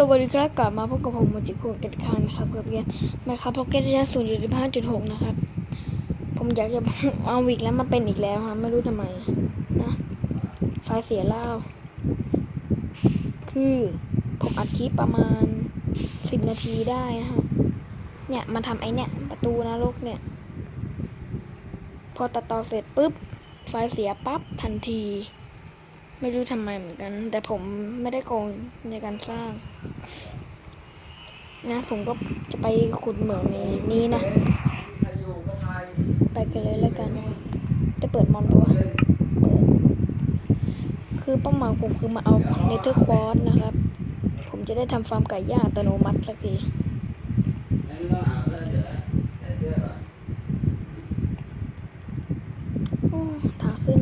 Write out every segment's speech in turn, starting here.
สวัสดีครับกลับมาพบกับผมโมจิคุกันอีกครั้งนะครับกับเกมมาครับพ็อกเก็ตที่ศูนย์จุดห้าจุดหกนะครับ ผมอยากจะเอาวิกแล้วมาเป็นอีกแล้วครับไม่รู้ทำไมนะไฟเสียเล่าคือผมอัดคลิปประมาณสิบนาทีได้นะฮะเนี่ยมาทำไอเนี่ยประตูนรกเนี่ย พอตัดต่อเสร็จปุ๊บ ไฟเสียปั๊บทันที ไม่รู้ทำไมเหมือนกัน แต่ผมไม่ได้โกงในการสร้าง นะ ผมก็จะไปขุดเหมืองในนี้นะ ไปกันเลยแล้วกันจะเปิดมอนปะวะ เปิด คือเป้าหมายผมคือมาเอาเนเธอร์ควอสนะครับ ผมจะได้ทำฟาร์มไก่ย่างอัตโนมัติสักทีโอ้ทางขึ้น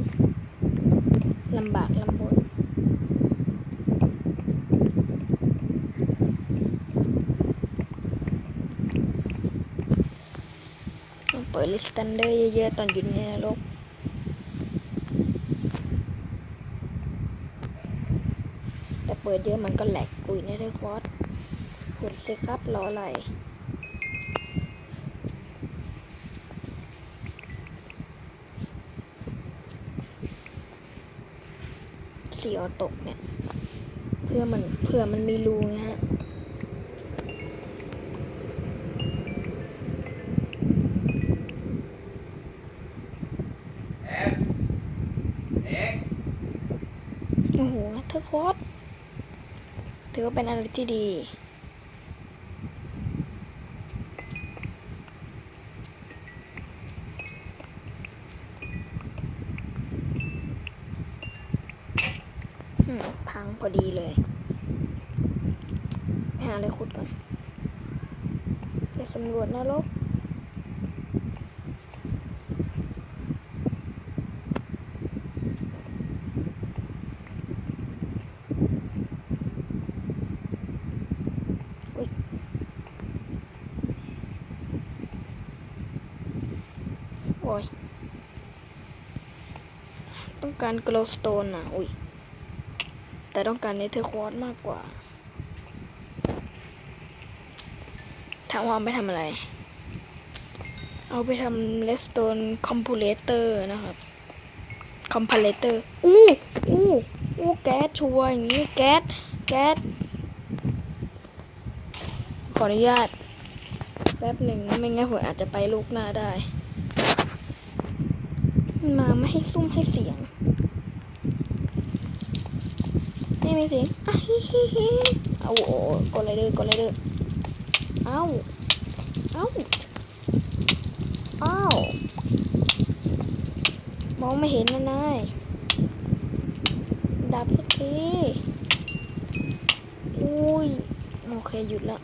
ลำบากลำบน ต้องเปิดลิสตันเดอร์เยอะๆ ตอนอยู่ในนรกแต่เปิดเยอะมันก็แหลกกุยในเรคคอร์ดผลสิครับรออะไรสีออตกเนี่ย เพื่อมันเพื่อมันมีรูไงฮะ โอ้โหเธอโคตร ถือว่าเป็นอะไรที่ดีอืมพังพอดีเลยไปหาอะไรขุดก่อนไปสำรวจนรก โอ้ย ต้องการกลอสโตนอะ อุ้ย แต่ต้องการเนเธอร์ควอตมากกว่า ถามว่าไปทำอะไร เอาไปทำเลสโตนคอมพูเลเตอร์นะครับคอมพาเลเตอร์ อู้อู้อู้แก๊สชัวอย่างนี้ แก๊ส แก๊ส ขออนุญาต แป๊บหนึ่งไม่งั้นผมอาจจะไปลูกหน้าได้ มาไม่ให้ซุ่มให้เสียง ไม่มีเสียงอะฮิฮิฮิเอาโอ้กดอะไรเด้อกดอะไรเด้อเอาเอาเอามองไม่เห็นนะนายดับสักทีอุ้ยโอเคหยุดและ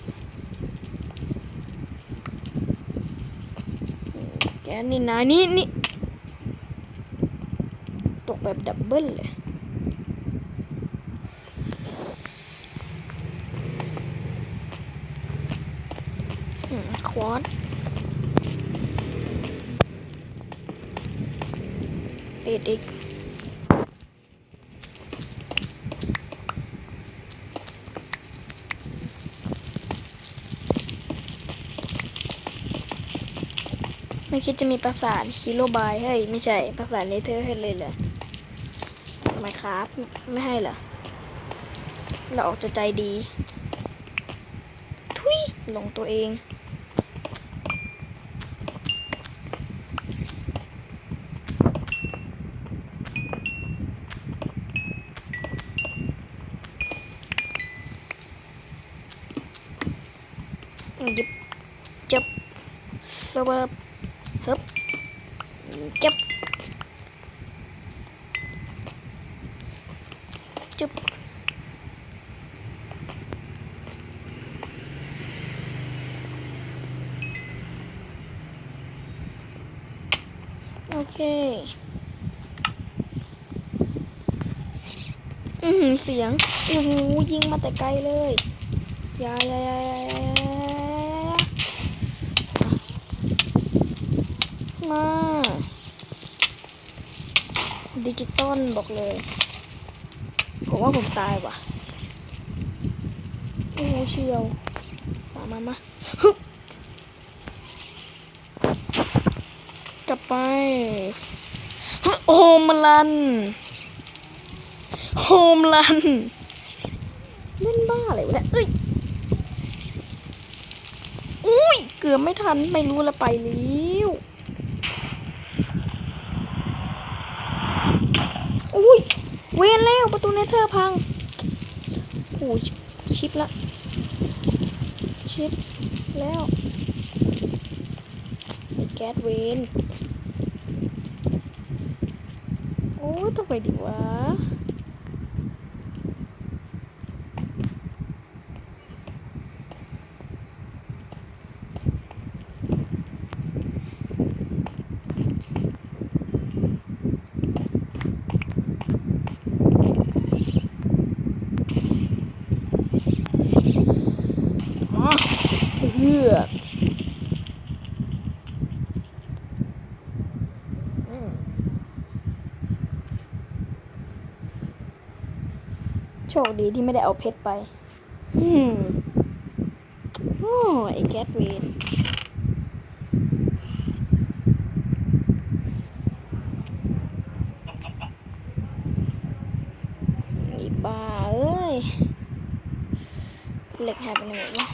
แกนี่นายนี่นี่ แบบดับเบิลเลยอืมควอดติดอีกไม่คิดจะมีปราสาทฮีโร่บายเฮ้ย ไม่ใช่ปราสาทเนเธอร์ให้เลยเหรอ ครับไม่ให้เหรอ เราออกจะใจดี ทุยหลงตัวเองหยิบจับสวับฮึบจับ เค อือหือเสียงโอ้โหยิงมาแต่ไกลเลยยายายายาาามา ดิจิตอลบอกเลย ผมว่าผมตายว่ะออ้โหเชียว มามามาฮึบก ลับไปโฮมลันโฮมลันเล่นบ้าอะไรวะเนี่ยเอ้ยอุ้ยเกือบไม่ทันไม่รู้ละไปแล้วอุ้ยเวนแล้วประตูเนเธอร์พังโอ้ยชิปละ ชิปแล้วไอ้แก๊สเวนโอ้ยต้องไปดีวะ อ๋อเฮือกอืมโช คดีที่ไม่ได้เอาเพชรไปอืมโอ้ไอ้แก๊สเวนไอ้บ้าเอ้ยเหล็กหายไปไหนหมดวะ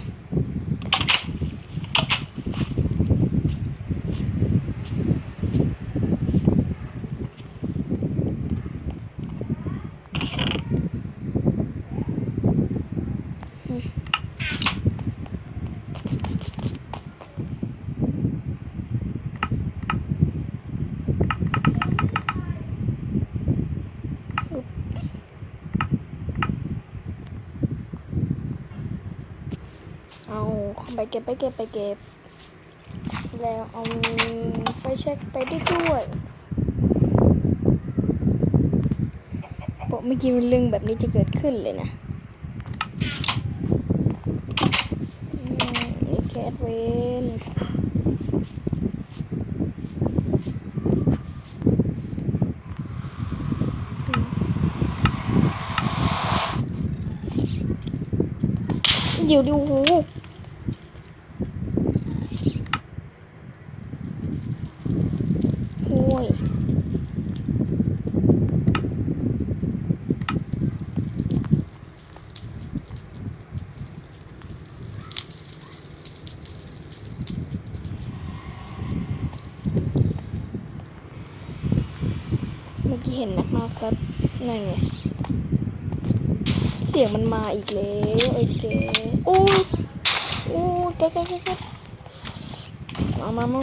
เอา ไปเก็บไปเก็บไปเก็บ แล้วเอาไฟแช็กไปได้ด้วยบอกเมื่อกี้มันเรื่องแบบนี้จะเกิดขึ้นเลยนะนี่แคทเวนเดี๋ยวดิโอ้โห โอ้ย เมื่อกี้เห็นนักมากครับ นั่นไง เสียงมันมาอีกแล้วไอ้เจ๊โอ้โอ้ยแกแกแกแกมามามา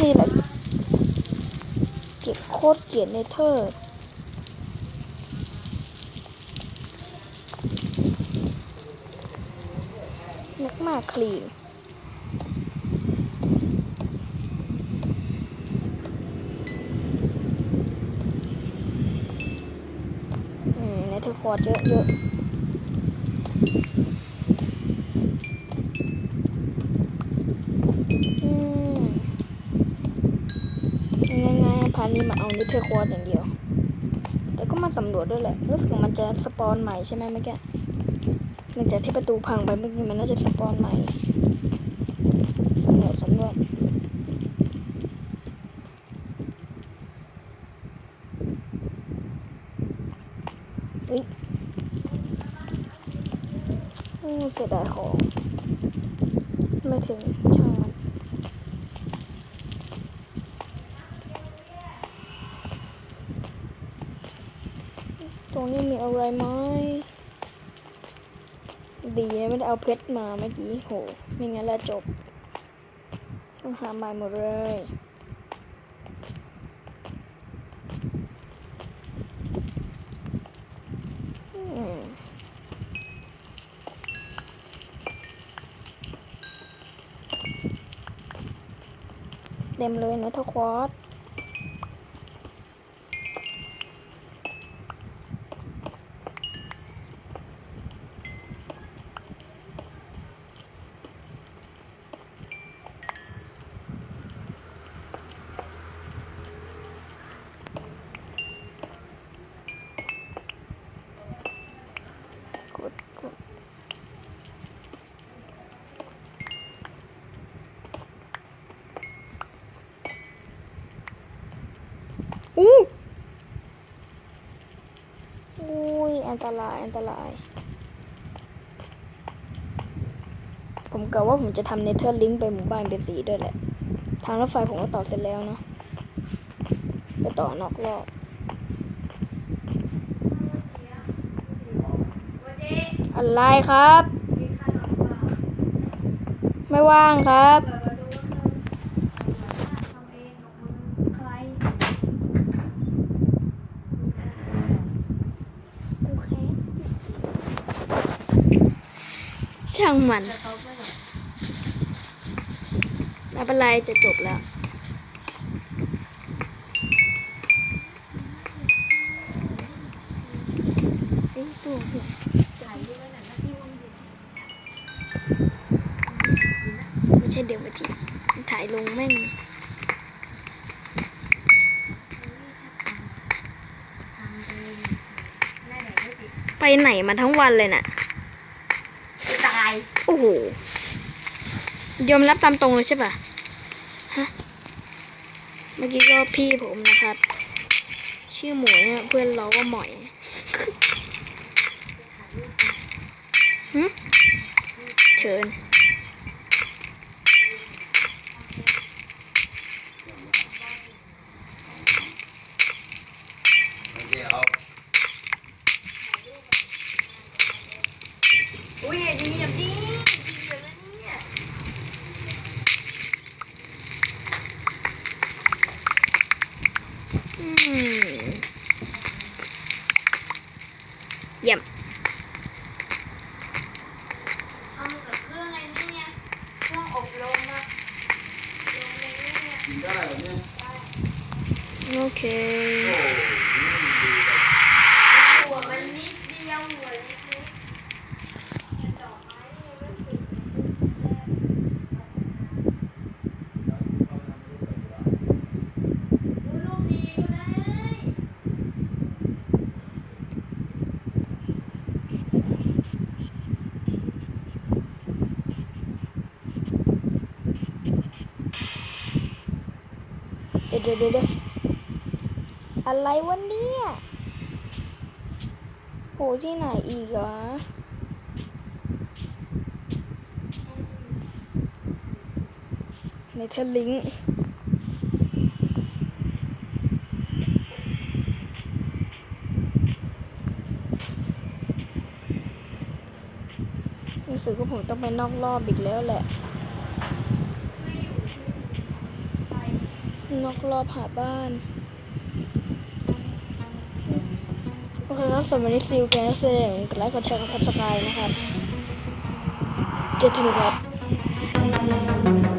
นี่แหละเก็บโคตรเกลียดเนเธอร์นักมากคลีน อืมในเธ อคอร์ดเยอะเยอะง่ายๆพานี้มาเอานิเธอคอร์ดอย่างเดียว แต่ก็มาสำรวจด้วยแหละ รู้สึกมันจะสปอนใหม่ใช่ไหมเมื่อกี้หลังจากที่ประตูพังไปเมื่อกี้มันน่าจะสปอนใหม่เดี๋ยวสำรวจ อุ๊ยอืม เสียดายของ ไม่ถึงช่างมันตรงนี้มีอะไรไหมดีนะไม่ได้เอาเพชรมาเมื่อกี้โห ไม่งั้นแล้วจบ ต้องหาใหม่หมดเลย อืม เต็มเลยเนะทควอส ตรายอันตราย ผมกะว่าผมจะทำเนเธอร์ลิงก์ไปหมู่บ้านเป็นสีด้วยแหละ ทางรถไฟผมก็ต่อเสร็จแล้วเนาะไปต่อนอกรอบอะไรครับ ไม่ว่างครับ โอเค ช่างมันไม่เป็นไรจะจบแล้วเอ้ยตัวหัวไม่ใช่เดี๋ยวมาจีถ่ายลงแม่งไปไหนมาทั้งวันเลยน่ะ อ้โหยอมรับตามตรงเลยใช่ปะฮะ เมื่อกี้ก็พี่ผมนะครับ ชื่อหมวยเพื่อนเราก็หมอยหึเชิญ อุ้ยอย่าดีอย่าดีเดี๋ยวนะเนี่ย อืมเยี่ยม ทำกับเครื่องอะไรเนี่ยเครื่องอบลมอะลมเลยเนี่ย ได้เหรอเนี่ย โอเค โอ้ยนี่ดีเลย หัวมันนิดเดียวหัวเล็กๆดอกไม้เนี่ยมันติดดูรูปดีก็ได้ เดี๋ยวเดี๋ยวเดดอะไรวะเนี่ยโหที่ไหนอีกวะในเทลิงรู้สึกว่าผมต้องไปนอกรอบอีกแล้วแหละ นกรอบหาบ้านโอเคครับสำหรับวันนี้ซิลแกนแสดงกดไลค์กดแชร์กดซับสไครต์นะครับ เจอกันครับ